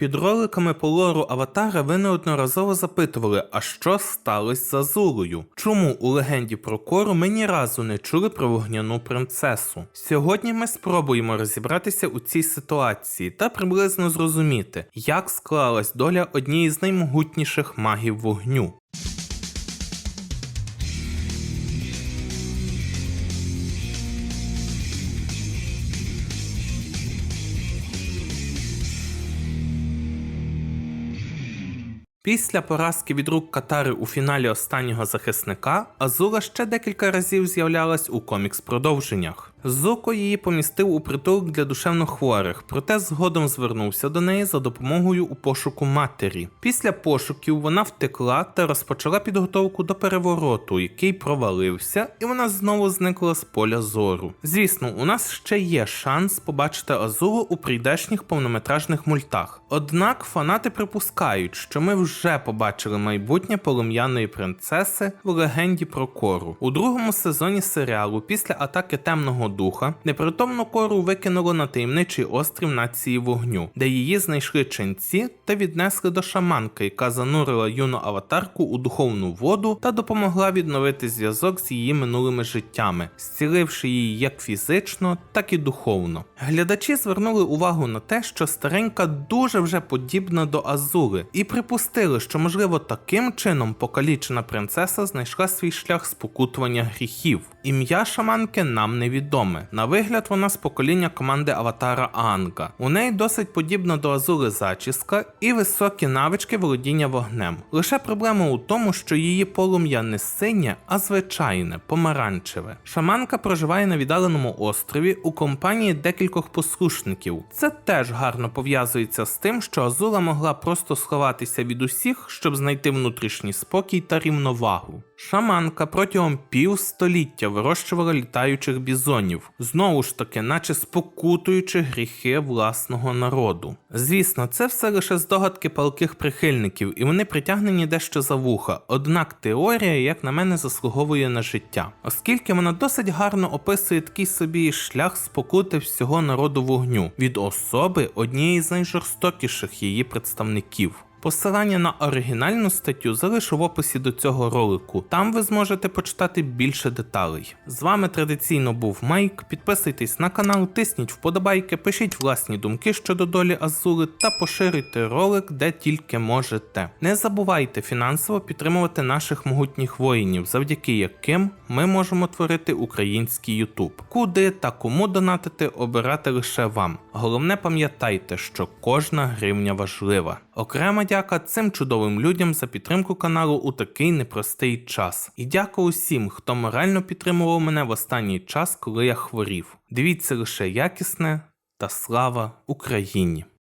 Під роликами по лору Аватара ви неодноразово запитували, а що сталося з Азулою? Чому у легенді про Кору ми ні разу не чули про вогняну принцесу? Сьогодні ми спробуємо розібратися у цій ситуації та приблизно зрозуміти, як склалась доля однієї з наймогутніших магів вогню. Після поразки від рук Катари у фіналі останнього захисника, Азула ще декілька разів з'являлась у комікс-продовженнях. Зуко її помістив у притулок для душевнохворих, проте згодом звернувся до неї за допомогою у пошуку матері. Після пошуків вона втекла та розпочала підготовку до перевороту, який провалився, і вона знову зникла з поля зору. Звісно, у нас ще є шанс побачити Азулу у прийдешніх повнометражних мультах. Однак фанати припускають, що ми вже побачили майбутнє полум'яної принцеси в легенді про кору. У другому сезоні серіалу після атаки темного духа непритомну кору викинуло на таємничий острів нації вогню, де її знайшли ченці та віднесли до шаманки, яка занурила юну аватарку у духовну воду та допомогла відновити зв'язок з її минулими життями, зціливши її як фізично, так і духовно. Глядачі звернули увагу на те, що старенька дуже вже подібна до Азули, і припустили, що можливо таким чином покалічена принцеса знайшла свій шлях спокутування гріхів. Ім'я шаманки нам невідоме. На вигляд вона з покоління команди Аватара Аанга. У неї досить подібна до Азули зачіска і високі навички володіння вогнем. Лише проблема у тому, що її полум'я не синє, а звичайне, помаранчеве. Шаманка проживає на віддаленому острові у компанії декількох послушників. Це теж гарно пов'язується з тим, що Азула могла просто сховатися від усіх, щоб знайти внутрішній спокій та рівновагу. Шаманка протягом півстоліття вирощувала літаючих бізонів, знову ж таки, наче спокутуючи гріхи власного народу. Звісно, це все лише здогадки палких прихильників, і вони притягнені дещо за вуха. Однак теорія, як на мене, заслуговує на життя, оскільки вона досить гарно описує такий собі шлях спокути всього народу вогню від особи однієї з найжорстокіших її представників. Посилання на оригінальну статтю залишу в описі до цього ролику. Там ви зможете почитати більше деталей. З вами традиційно був Майк. Підписуйтесь на канал, тисніть вподобайки, пишіть власні думки щодо долі Азули та поширюйте ролик де тільки можете. Не забувайте фінансово підтримувати наших могутніх воїнів, завдяки яким ми можемо творити український YouTube. Куди та кому донатити обирати лише вам. Головне пам'ятайте, що кожна гривня важлива. Окрема дяка цим чудовим людям за підтримку каналу у такий непростий час. І дякую усім, хто морально підтримував мене в останній час, коли я хворів. Дивіться лише якісне та слава Україні!